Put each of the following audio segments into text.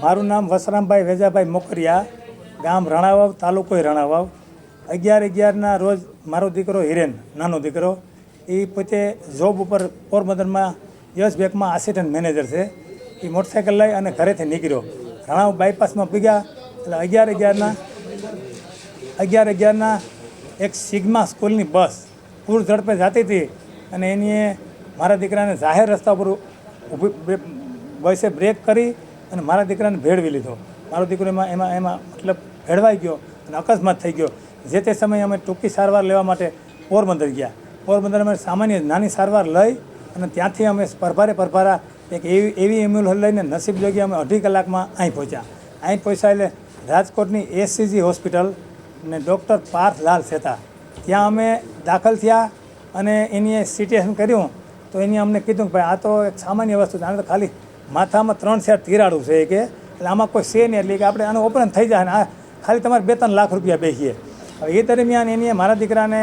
મારું નામ વસરામભાઈ વેજાભાઈ મોકરિયા, ગામ રણાવાવ, તાલુકો રણાવાવ. અગિયાર અગિયારના રોજ મારો દીકરો હિરેન, નાનો દીકરો એ પોતે જોબ ઉપર પોરબંદરમાં યસ બેંકમાં આસિસ્ટન્ટ મેનેજર છે. એ મોટરસાઇકલ લઈ અને ઘરેથી નીકળ્યો. રણાવ બાયપાસમાં પીગ્યા એટલે અગિયાર અગિયારના અગિયાર અગિયારના એક સિગ્મા સ્કૂલની બસ પૂર ઝડપે જતી હતી અને એની મારા દીકરાને જાહેર રસ્તા ઉપર ઊભી બસે બ્રેક કરી અને મારા દીકરાને ભેળવી લીધો. મારો દીકરો એમાં એમાં એમાં મતલબ ભેળવાઈ ગયો અને અકસ્માત થઈ ગયો. જે તે સમયે અમે ટૂંકી સારવાર લેવા માટે પોરબંદર ગયા. પોરબંદર અમે સામાન્ય નાની સારવાર લઈ અને ત્યાંથી અમે પરભારે પરભારા એક એવી એવી એમ્બ્યુલન્સ લઈને નસીબ જોગી અમે અઢી કલાકમાં અહીં પહોંચ્યા. અહીં પહોંચ્યા એટલે રાજકોટની એસસીજી હોસ્પિટલ ને ડૉક્ટર પાર્થ લાલ સેતા. ત્યાં અમે દાખલ થયા અને એની સિટેશન કર્યું. તો એની અમને કીધું કે ભાઈ આ તો એક સામાન્ય વસ્તુ છે. આને તો ખાલી માથામાં ત્રણ ચાર તિરાડું છે કે એટલે આમાં કોઈ છે નહીં, એટલે કે આપણે આનું ઓપરેશન થઈ જાય ને આ ખાલી તમારે બે ત્રણ લાખ રૂપિયા બેસીએ. હવે એ દરમિયાન એની મારા દીકરાને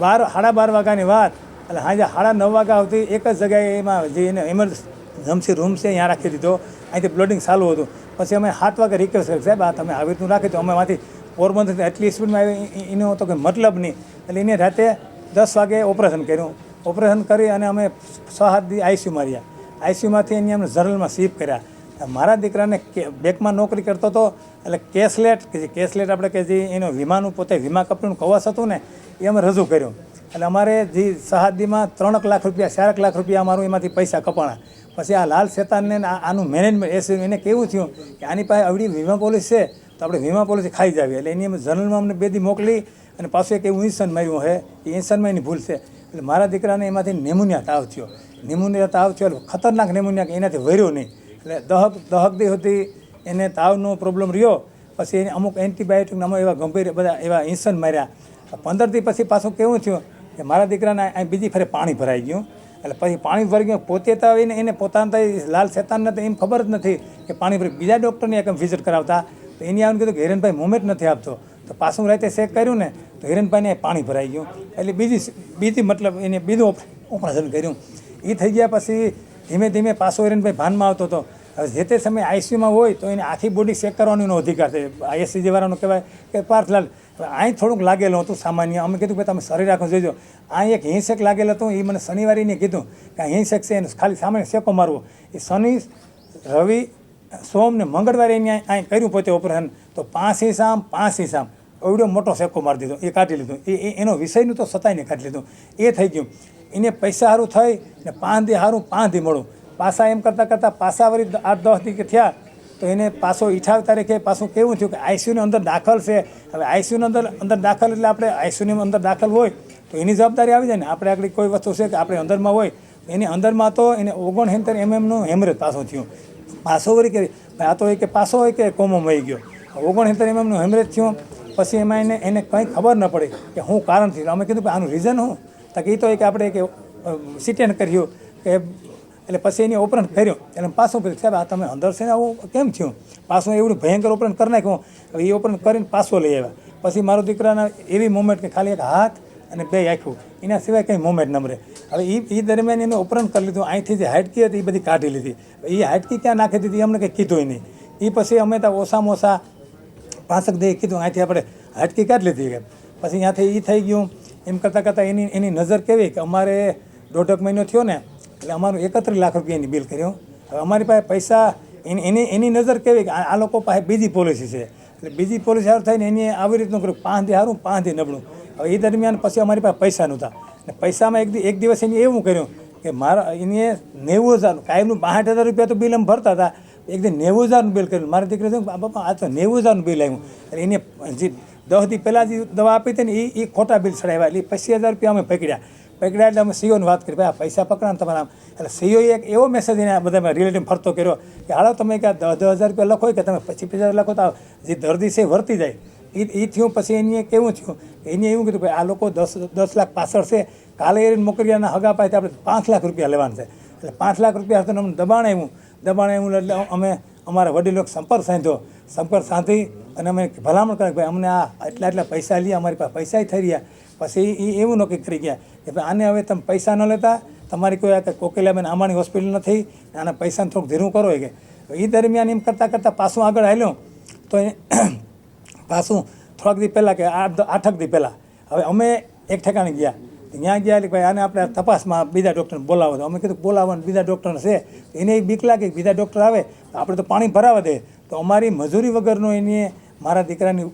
બાર, સાડા બાર વાગ્યાની વાત, એટલે સાંજે સાડા નવ વાગ્યા સુધી એક જ જગ્યાએ એમાં જે એને એમરજન્સી રૂમ છે ત્યાં રાખી દીધો. અહીંથી બ્લડિંગ ચાલુ હતું. પછી અમે સાત વાગે રિક્વેસ્ટ કરી સાહેબ, આ તમે આવી રીતનું રાખી તો અમે માંથી પોરબંદરથી એટલી સ્પીડમાં આવી એનો તો કંઈ મતલબ નહીં. એટલે એને રાતે દસ વાગે ઓપરેશન કર્યું. ઓપરેશન કરી અને અમે સો, સાત દી આઈસીયુમાં રહ્યા આઈસીયુમાંથી એની અમને જનરલમાં શિફ્ટ કર્યા. મારા દીકરાને બેંકમાં નોકરી કરતો હતો, એટલે કેશલેટ કે જે કેશલેટ આપણે કે જે એનો વીમાનું પોતે વીમા કંપનીનું કવચ હતું ને, એ અમે રજૂ કર્યું. એટલે અમારે જે સહાદીમાં ત્રણક લાખ રૂપિયા, ચારક લાખ રૂપિયા અમારું એમાંથી પૈસા કપાણા. પછી આ લાલ શેતાનને આનું મેનેજમેન્ટ એ એને કેવું થયું કે આની પાસે આવડી વીમા પોલિસી છે, તો આપણે વીમા પોલિસી ખાઈ જાવી. એટલે એની અમે જનરલમાં અમને બે દી મોકલી અને પાછું એક એવું ઇન્સન માર્યું હે, એ ઇન્સનમાં એની ભૂલ છે. એટલે મારા દીકરાને એમાંથી નેમોનિયા તાવ થયો. નેમોનિયા તાવ થયો ખતરનાક નિમોનિયા એનાથી વર્યો નહીં. એટલે દહક દહક દી સુધી એને તાવનો પ્રોબ્લેમ રહ્યો. પછી એને અમુક એન્ટીબાયોટિક નામો એવા ગંભીર બધા એવા ઇન્સન માર્યા. પંદર દી પછી પાછું કેવું થયું કે મારા દીકરાને બીજી ફરે પાણી ભરાઈ ગયું. એટલે પછી પાણી ભરી ગયું, પોતે તો એને એને પોતાના લાલ શેતાનને તો એમ ખબર જ નથી કે પાણી ભરી બીજા ડૉક્ટરને એક વિઝિટ કરાવતા. તો એની આવીને કીધું કે હિરણભાઈ મુમેન્ટ નથી આપતો તો પાછું રાતે ચેક કર્યું ને, તો હિરેનભાઈને પાણી ભરાઈ ગયું. એટલે બીજી બીજી મતલબ એને બીજું ઓપરેશન કર્યું. એ થઈ ગયા પછી ધીમે ધીમે પાછો હિરેનભાઈ ભાનમાં આવતો હતો. હવે જે તે સમયે આઈસીયુમાં હોય તો એને આખી બોડી ચેક કરવાનો એનો અધિકાર છે. આઈએસસીજી વાળાનો કહેવાય કે પાર્થલાલ અહીં થોડુંક લાગેલું હતું સામાન્ય. અમે કીધું કે તમે શરીર રાખો જોઈજો અહીં એક હિંસક લાગેલું હતું એ મને શનિવારે એને કીધું કે હિંસેક છે, એને ખાલી સામાન્ય શેકો મારવો. એ શનિ, રવિ, સોમ ને મંગળવારે એને અહીં કર્યું પોતે ઓપરેશન તો પાંચ હિસામ પાંચ હિસામ. એવડો મોટો શેકો મારી દીધો. એ કાઢી લીધું. એ- એનો વિષયનું તો સતાઈને કાઢી લીધું. એ થઈ ગયું. એને પૈસા સારું થઈ ને પાંધી સારું પાંધી મળું. પાસા એમ કરતાં કરતાં પાસા વળી આઠ દસ દી થયા તો એને પાછો ઈઠાવ તારીખે પાછું કેવું થયું કે આઈસીયુની અંદર દાખલ છે. હવે આઈસીયુની અંદર અંદર દાખલ એટલે આપણે આઈસીયુની અંદર દાખલ હોય તો એની જવાબદારી આવી જાય ને. આપણે આગળ કોઈ વસ્તુ છે કે આપણે અંદરમાં હોય એની અંદરમાં તો એને ઓગણસિત્તેર એમએમનું હેમરેજ પાછું થયું. પાછો વળી કરી આ તો એ કે પાછો હોય કે કોમો મળી ગયો. ઓગણસિત્તેર એમએમનું હેમરેજ થયું. પછી એમાં એને એને કંઈ ખબર ન પડી કે શું કારણ થયું. અમે કીધું કે આનું રીઝન શું? તો એ તો એક આપણે કે સિટેન કર્યું કે એટલે પછી એની ઓપરેન્ટ કર્યું એટલે પાછું પછી સાહેબ, આ તમે અંદર છે ને આવું, કેમ થયું? પાછું એવું ભયંકર ઓપરેન્ટ કરી નાખ્યું. હવે એ ઓપરેન્ટ કરીને પાછો લઈ આવ્યા. પછી મારો દીકરાના એવી મોમેન્ટ કે ખાલી એક હાથ અને બે આખ્યું એના સિવાય કંઈ મોમેન્ટ નમરે હવે એ એ દરમિયાન એને ઓપરેન્ટ કરી લીધું. અહીંથી જે હાઇટકી હતી, એ બધી કાઢી લીધી. એ હાઇટકી ક્યાં નાખી દીધી અમને કંઈ કીધું નહીં. એ પછી અમે ત્યાં ઓછામાં ઓછા પાંસક દે કીધું, અહીંથી આપણે હાટકી કાઢી લીધી. કે પછી ત્યાંથી એ થઈ ગયું. એમ કરતાં કરતાં એની એની નજર કેવી કે અમારે દોઢક મહિનો થયો ને, એટલે અમારું એકત્રીસ લાખ રૂપિયાની બિલ કર્યું. હવે અમારી પાસે પૈસા, એની એની એની નજર કેવી કે આ લોકો પાસે બીજી પોલિસી છે. એટલે બીજી પોલિસી સારું થઈને એની આવી રીતનું કર્યું. પાંચ દી સારું પાંચ નબળું. હવે એ દરમિયાન પછી અમારી પાસે પૈસા નહોતા. અને પૈસામાં એક એક દિવસ એને એવું કર્યું કે મારા, એને નેવું હજાર કાયમનું બાસઠ હજાર રૂપિયા તો બિલ એમ ભરતા હતા. એક દી નેવું હજારનું બિલ કર્યું. મારા દીકરી બાપા, આ તો નેવું હજારનું બિલ આવ્યું. એટલે એને જે દસ દી પહેલાં જે દવા આપી હતી ને એ એ ખોટા બિલ ચડાવ્યા. એટલે પચીસ હજાર રૂપિયા અમે પકડ્યા પકડ્યા એટલે અમે સીઓની વાત કરી. ભાઈ, આ પૈસા પકડા ને તમારા. એટલે સીઓએ એક એવો મેસેજ એને બધા રિલેટિવ ફરતો કર્યો કે, હાલો, તમે કે દસ દસ હજાર રૂપિયા લખો કે તમે પચીસ હજાર લખો તો જે દર્દી છે વર્તી જાય. એ એ થયું પછી એને કેવું થયું એને એવું કીધું ભાઈ આ લોકો દસ દસ લાખ પાછળ છે. કાલે એ મોકલીના હગા પાસે આપણે પાંચ લાખ રૂપિયા લેવાના છે. એટલે પાંચ લાખ રૂપિયા હતું અમને દબાણ આવ્યું દબાણ આવ્યું એટલે અમે અમારા વડીલો સંપર્ક સાંધ્યો. સંપર્ક સાંધી અને અમે ભલામણ કરે ભાઈ અમને આ એટલા એટલા પૈસા લઈએ અમારી પાસે પૈસા થઈ રહ્યા. પછી એ એવું નક્કી કરી ગયા કે ભાઈ આને હવે તમે પૈસા ન લેતા, તમારી કોઈ આ કોકિલાબેન આંબાણી હોસ્પિટલ નથી, આના પૈસાને થોડુંક ધીરું કરો કે. એ દરમિયાન એમ કરતાં કરતાં પાછું આગળ હાલ્યો, તો એ પાછું થોડાક દી પહેલાં કે આઠ આઠક દી પહેલાં. હવે અમે એક ઠેકાણે ગયા. ત્યાં ગયા એટલે ભાઈ આને આપણે તપાસમાં બીજા ડૉક્ટરને બોલાવો તો અમે કીધું બોલાવવાનું બીજા ડૉક્ટર છે. એને બીક લાગે બીજા ડૉક્ટર આવે આપણે તો પાણી ભરાવા દે. તો અમારી મજૂરી વગરનો એની મારા દીકરાની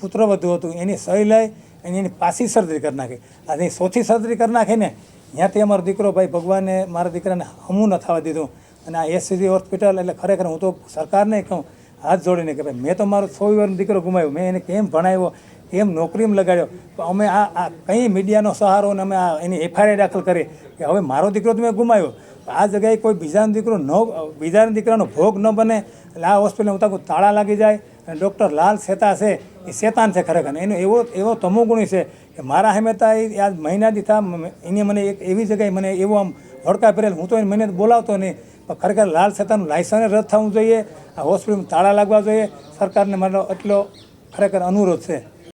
પુત્ર વધુ હતું, એની સહી લઈ અને એની પાછી સર્જરી કરી નાખી. અને સોથી સર્જરી કરી નાખી ને ત્યાંથી અમારો દીકરો ભાઈ ભગવાને મારા દીકરાને હમું ન થવા દીધું. અને આ એસસીજી હોસ્પિટલ એટલે ખરેખર હું તો સરકારને કહું, હાથ જોડીને કે ભાઈ, મેં તો મારો સો વર્ષનો દીકરો ગુમાવ્યો, મેં એને કેમ ભણાવ્યો, કેમ નોકરીમાં લગાડ્યો? તો અમે આ આ કંઈ મીડિયાનો સહારો અને અમે આ એની એફઆઈઆર દાખલ કરી કે હવે મારો દીકરો તો મેં ગુમાવ્યો. આ જગ્યાએ કોઈ બીજાનો દીકરો ન, બીજાના દીકરાનો ભોગ ન બને. એટલે આ હોસ્પિટલને ઉતાકો તાળા લાગી જાય. ડૉક્ટર લાલ શેતા છે, એ શેતાન છે ખરેખર. એનો એવો એવો તમોગુણી છે કે મારા હેમેતા એ આ મહિનાથી થા એને મને એક એવી જગ્યાએ મને એવો આમ વડકા ભરેલ હું તો એને મહિને બોલાવતો નહીં, પણ ખરેખર લાલ શેતાનું લાયસન્સ રદ થવું જોઈએ, આ હોસ્પિટલમાં તાળા લાગવા જોઈએ. સરકારને મારો એટલો ખરેખર અનુરોધ છે.